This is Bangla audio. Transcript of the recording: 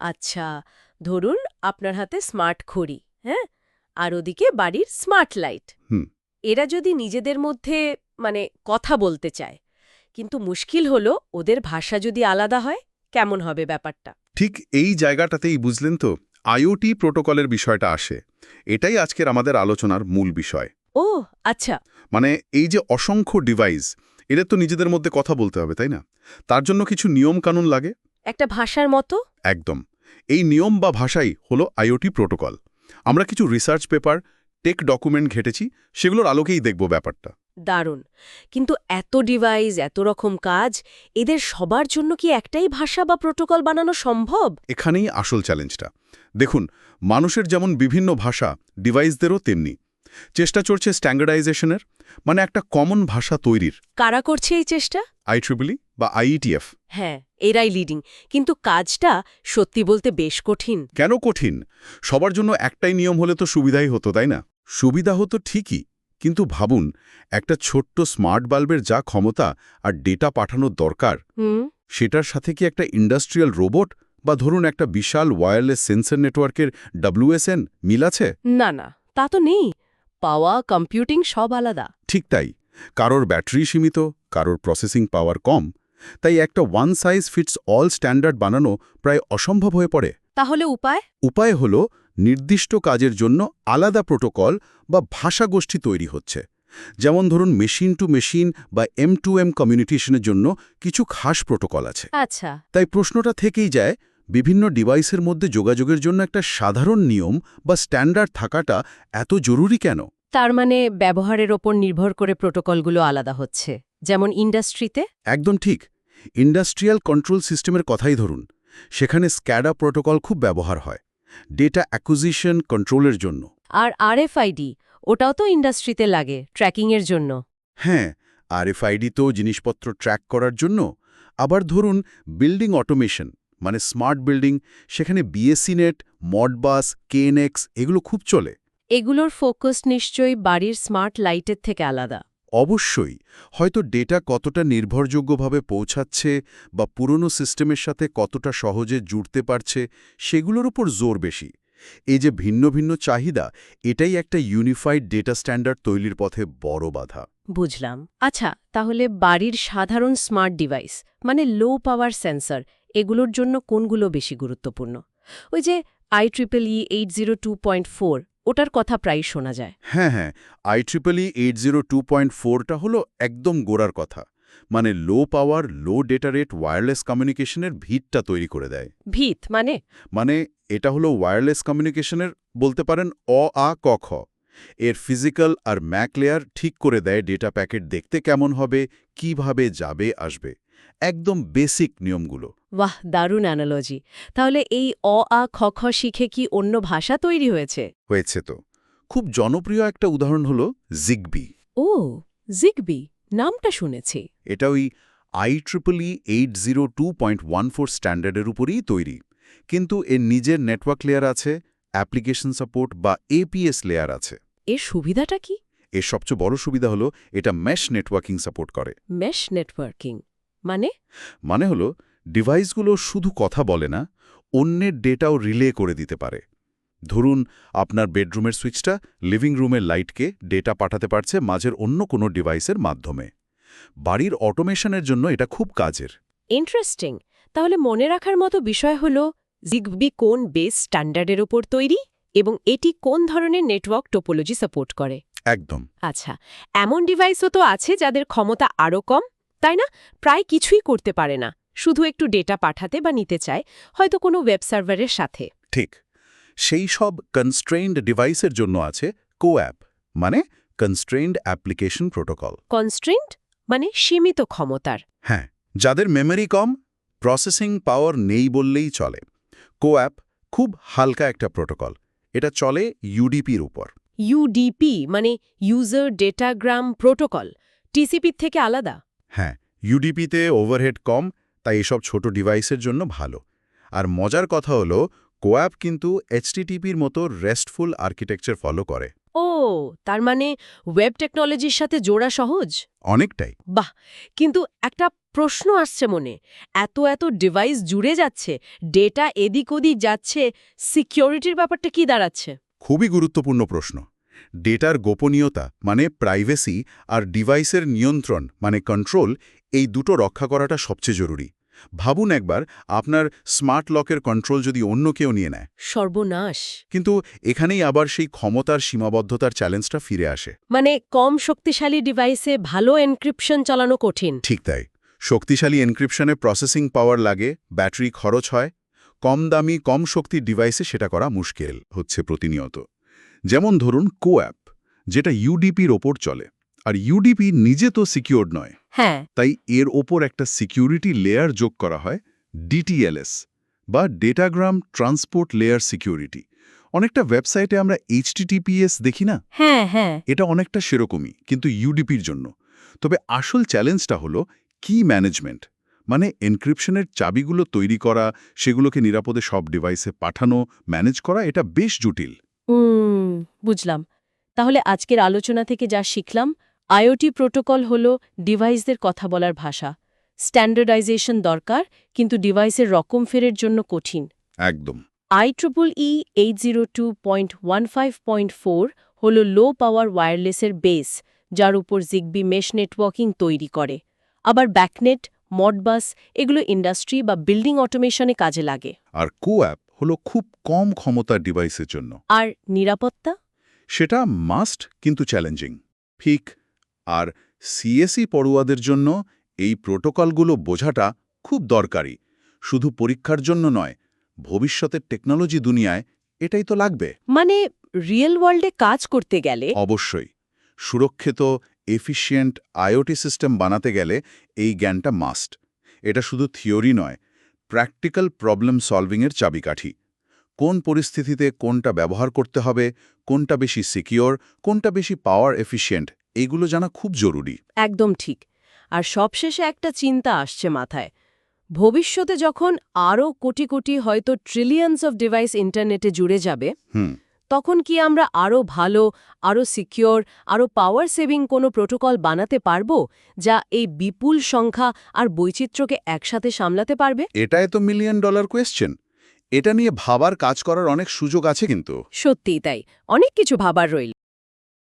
আচ্ছা ধরুন আপনার হাতে স্মার্ট ঘড়ি হ্যাঁ? আর ওদিকে বাড়ির স্মার্ট লাইট। হুম। এরা যদি নিজেদের মধ্যে মানে কথা বলতে চায় কিন্তু মুশকিল হলো ওদের ভাষা যদি আলাদা হয় কেমন হবে ব্যাপারটা? ঠিক এই জায়গাটাতেই বুঝলেন তো আইওটি প্রোটোকলের বিষয়টা আসে। এটাই আজকের আমাদের আলোচনার মূল বিষয়। ও আচ্ছা। মানে এই যে অসংখ্য ডিভাইস এদের তো নিজেদের মধ্যে কথা বলতে হবে তাই না? তার জন্য কিছু নিয়ম কানুন লাগে? একটা ভাষার মতো? একদম। এই নিয়ম বা ভাষাই হলো আইওটি প্রোটোকল। আমরা কিছু রিসার্চ পেপার টেক ডকুমেন্ট ঘেটেছি সেগুলোর আলোকেই দেখব ব্যাপারটা। দারুণ। কিন্তু এত ডিভাইস এত রকম কাজ এদের সবার জন্য কি একটাই ভাষা বা প্রোটোকল বানানো সম্ভব? এখানেই আসল চ্যালেঞ্জটা। দেখুন মানুষের যেমন বিভিন্ন ভাষা ডিভাইসদেরও তেমনি। চেষ্টা চলছে স্ট্যান্ডার্ডাইজেশনের মানে একটা কমন ভাষা তৈরির। কারা করছে এই চেষ্টা? আইট্রিপলি বা আইইটিএফ হ্যাঁ এরাই লিডিং কিন্তু কাজটা সত্যি বলতে বেশ কঠিন। কেন কঠিন? সবার জন্য একটাই নিয়ম হলে তো সুবিধাই হতো তাই না? সুবিধা হতো ঠিকই কিন্তু ভাবুন একটা ছোট্ট স্মার্ট বাল্বের যা ক্ষমতা আর ডেটা পাঠানোর দরকার সেটার সাথে কি একটা ইন্ডাস্ট্রিয়াল রোবট বা ধরুন একটা বিশাল ওয়্যারলেস সেন্সর নেটওয়ার্কের ডাব্লিউএসএন মিল আছে? না না তা তো নেই। পাওয়া কম্পিউটিং সব আলাদা। ঠিক তাই। কারোর ব্যাটারি সীমিত কারোর প্রসেসিং পাওয়ার কম তাই একটা one size fits all standard বানানো প্রায় অসম্ভব হয়ে পড়ে। তাহলে উপায়? উপায় হল নির্দিষ্ট কাজের জন্য আলাদা প্রোটোকল বা ভাষা গোষ্ঠী তৈরি হচ্ছে। যেমন ধরুন মেশিন টু মেশিন বা এম টু এম কমিউনিকেশনের জন্য কিছু খাস প্রোটোকল আছে। আচ্ছা। তাই প্রশ্নটা থেকেই যায় বিভিন্ন ডিভাইসের মধ্যে যোগাযোগের জন্য একটা সাধারণ নিয়ম বা স্ট্যান্ডার্ড থাকাটা এত জরুরি কেন? তার মানে ব্যবহারের ওপর নির্ভর করে প্রোটোকলগুলো আলাদা হচ্ছে। যেমন ইন্ডাস্ট্রিতে? একদম ঠিক। ইন্ডাস্ট্রিয়াল কন্ট্রোল সিস্টেমের কথাই ধরুন। সেখানে স্ক্যাডা প্রোটোকল খুব ব্যবহার হয়। ডেটা অ্যাকুজিশন কন্ট্রোলের জন্য। আর আরএফআইডি ওটাও তো ইন্ডাস্ট্রিতে লাগে ট্র্যাকিংয়ের জন্য। হ্যাঁ আরএফআইডি তো জিনিসপত্র ট্র্যাক করার জন্য। আবার ধরুন বিল্ডিং অটোমেশন মানে স্মার্ট বিল্ডিং সেখানে বিএসসি নেট মডবাস কেএনএক্স এগুলো খুব চলে। এগুলোর ফোকাস নিশ্চয়ই বাড়ির স্মার্ট লাইটের থেকে আলাদা। অবশ্যই, হয়তো ডেটা কতটা নির্ভরযোগ্যভাবে পৌঁছাচ্ছে বা পুরনো সিস্টেমের সাথে কতটা সহজে জুড়তে পারছে, সেগুলোর উপর জোর বেশি। এই যে ভিন্ন ভিন্ন চাহিদা, এটাই একটা ইউনিফাইড ডেটা স্ট্যান্ডার্ড তৈরির পথে বড় বাধা। বুঝলাম। আচ্ছা তাহলে বাড়ির সাধারণ স্মার্ট ডিভাইস মানে লো পাওয়ার সেন্সর, এগুলোর জন্য কোনগুলো বেশি গুরুত্বপূর্ণ? ওই যে I triple E eight zero two point four ওটার কথা প্রায় শোনা যায়। হ্যাঁ হ্যাঁ I triple eight zero two point ফোরটা হলো একদম গোড়ার কথা। মানে low power low data rate wireless কমিউনিকেশনের ভিতটা তৈরি করে দেয়। ভিত মানে? মানে এটা হলো ওয়্যারলেস কমিউনিকেশনের বলতে পারেন অ আ ক খ। এর ফিজিক্যাল আর ম্যাক লেয়ার ঠিক করে দেয় ডেটা প্যাকেট দেখতে কেমন হবে কীভাবে যাবে আসবে। একদম বেসিক নিয়মগুলো। বাহ দারুণ অ্যানালজি তাহলে এই অ আ খ খ শিখে কি অন্য ভাষা তৈরি হয়েছে? হয়েছে তো। খুব জনপ্রিয় একটা উদাহরণ হলো জিগবি ও জিগবি নামটা শুনেছি। এটা ওই I triple E eight zero two point one four স্ট্যান্ডার্ডের উপরেই তৈরি। কিন্তু এর নিজের নেটওয়ার্ক লেয়ার আছে অ্যাপ্লিকেশন সাপোর্ট বা এপিএস লেয়ার আছে। এর সুবিধাটা কি? এর সবচেয়ে বড় সুবিধা হলো এটা মেশ নেটওয়ার্কিং সাপোর্ট করে। মেশ নেটওয়ার্কিং মানে? মানে হলো ডিভাইসগুলো শুধু কথা বলে না অন্যের ডেটাও রিলে করে দিতে পারে। ধরুন আপনার বেডরুমের সুইচটা লিভিং রুমের লাইটকে ডেটা পাঠাতে পারছে মাঝের অন্য কোনো ডিভাইসের মাধ্যমে। বাড়ির অটোমেশনের জন্য এটা খুব কাজের। ইন্টারেস্টিং। তাহলে মনে রাখার মতো বিষয় হল জিগবি কোন বেস স্ট্যান্ডার্ডের ওপর তৈরি এবং এটি কোন ধরনের নেটওয়ার্ক টোপোলজি সাপোর্ট করে? একদম। আচ্ছা এমন ডিভাইসও তো আছে যাদের ক্ষমতা আরও কম তাই না? প্রায় কিছুই করতে পারে না। শুধু একটু ডেটা পাঠাতে বা নিতে চায় হয়তো কোনো ওয়েব সার্ভারের সাথে। ঠিক। সেই সব কনস্ট্রেইনড ডিভাইসের জন্য আছে কোঅ্যাপ মানে কনস্ট্রেইনড অ্যাপ্লিকেশন প্রোটোকল কনস্ট্রেন্ট মানে সীমিত ক্ষমতার। হ্যাঁ যাদের মেমরি কম প্রসেসিং পাওয়ার নেই বললেই চলে। কোঅ্যাপ খুব হালকা একটা প্রোটোকল এটা চলে ইউডিপির উপর। ইউডিপি মানে ইউজার ডেটাগ্রাম প্রোটোকল টিসিপির থেকে আলাদা। হ্যাঁ ইউডিপিতে ওভারহেড কম তাই এসব ছোট ডিভাইসের জন্য ভালো। আর মজার কথা হলো কোঅ্যাপ কিন্তু এইচটিটিপির মতো রেস্টফুল আর্কিটেকচার ফলো করে। ও তার মানে ওয়েব টেকনোলজির সাথে জোড়া সহজ? অনেকটাই। বাহ! কিন্তু একটা প্রশ্ন আসছে মনে। এত এত ডিভাইস জুড়ে যাচ্ছে ডেটা এদিক ওদিক যাচ্ছে সিকিউরিটির ব্যাপারটা কি দাঁড়াচ্ছে? খুবই গুরুত্বপূর্ণ প্রশ্ন। ডেটার গোপনীয়তা মানে প্রাইভেসি আর ডিভাইসের নিয়ন্ত্রণ মানে কন্ট্রোল এই দুটো রক্ষা করাটা সবচেয়ে জরুরি। ভাবুন একবার আপনার স্মার্ট লকের কন্ট্রোল যদি অন্য কেউ নিয়ে নেয়। সর্বনাশ। কিন্তু এখানেই আবার সেই ক্ষমতার সীমাবদ্ধতার চ্যালেঞ্জটা ফিরে আসে। মানে কম শক্তিশালী ডিভাইসে ভালো এনক্রিপশন চালানো কঠিন। ঠিক তাই। শক্তিশালী এনক্রিপশনে প্রসেসিং পাওয়ার লাগে ব্যাটারি খরচ হয় কম দামি কম শক্তির ডিভাইসে সেটা করা মুশকিল হচ্ছে প্রতিনিয়ত। যেমন ধরুন কোঅ্যাপ যেটা ইউডিপির ওপর চলে। আর ইউডিপি নিজে তো সিকিউরড নয়। হ্যাঁ। তাই এর ওপর একটা সিকিউরিটি লেয়ার যোগ করা হয় ডিটিএলএস বা ডেটাগ্রাম ট্রান্সপোর্ট লেয়ার সিকিউরিটি। অনেকটা ওয়েবসাইটে আমরা এইচটিটিপিএস দেখি না? হ্যাঁ হ্যাঁ। এটা অনেকটা সেরকমই কিন্তু ইউডিপির জন্য। তবে আসল চ্যালেঞ্জটা হলো কি ম্যানেজমেন্ট? মানে এনক্রিপশনের চাবিগুলো তৈরি করা সেগুলোকে নিরাপদে সব ডিভাইসে পাঠানো ম্যানেজ করা এটা বেশ জটিল। উম, বুঝলাম। তাহলে আজকের আলোচনা থেকে যা শিখলাম আইওটি প্রোটোকল হল ডিভাইসদের কথা বলার ভাষা। স্ট্যান্ডার্ডাইজেশন দরকার কিন্তু ডিভাইসের রকম ফেরের জন্য কঠিন। একদম। I triple E eight zero two point one five point four হল লো পাওয়ার ওয়্যারলেসের বেস যার উপর জিগবি মেশ নেটওয়ার্কিং তৈরি করে। আবার ব্যাকনেট মডবাস এগুলো ইন্ডাস্ট্রি বা বিল্ডিং অটোমেশনে কাজে লাগে। আর কোঅ্যাপ হলো খুব কম ক্ষমতার ডিভাইসের জন্য। আর নিরাপত্তা? সেটা মাস্ট কিন্তু চ্যালেঞ্জিং। ঠিক আর সিএসই পড়ুয়াদের জন্য এই প্রোটোকলগুলো বোঝাটা খুব দরকারি। শুধু পরীক্ষার জন্য নয় ভবিষ্যতের টেকনোলজি দুনিয়ায় এটাই তো লাগবে। মানে রিয়েল ওয়ার্ল্ডে কাজ করতে গেলে? অবশ্যই। সুরক্ষিত এফিশিয়েন্ট আইওটি সিস্টেম বানাতে গেলে এই জ্ঞানটা মাস্ট। এটা শুধু থিওরি নয় প্র্যাকটিক্যাল প্রবলেম সলভিংয়ের চাবিকাঠি। কোন পরিস্থিতিতে কোনটা ব্যবহার করতে হবে কোনটা বেশি সিকিওর কোনটা বেশি পাওয়ার এফিসিয়েন্ট এগুলো জানা খুব জরুরি। একদম ঠিক। আর সবশেষে একটা চিন্তা আসছে মাথায়। ভবিষ্যতে যখন আরও কোটি কোটি হয়তো ট্রিলিয়ন্স অফ ডিভাইস ইন্টারনেটে জুড়ে যাবে হুম। তখন কি আমরা আরও ভালো আরও সিকিওর আরও পাওয়ার সেভিং কোনো প্রোটোকল বানাতে পারব যা এই বিপুল সংখ্যা আর বৈচিত্র্যকে একসাথে সামলাতে পারবে? এটাই তো মিলিয়ন ডলার কোয়েশ্চেন এটা নিয়ে ভাবার কাজ করার অনেক সুযোগ আছে কিন্তু। সত্যিই তাই। অনেক কিছু ভাবার রইল।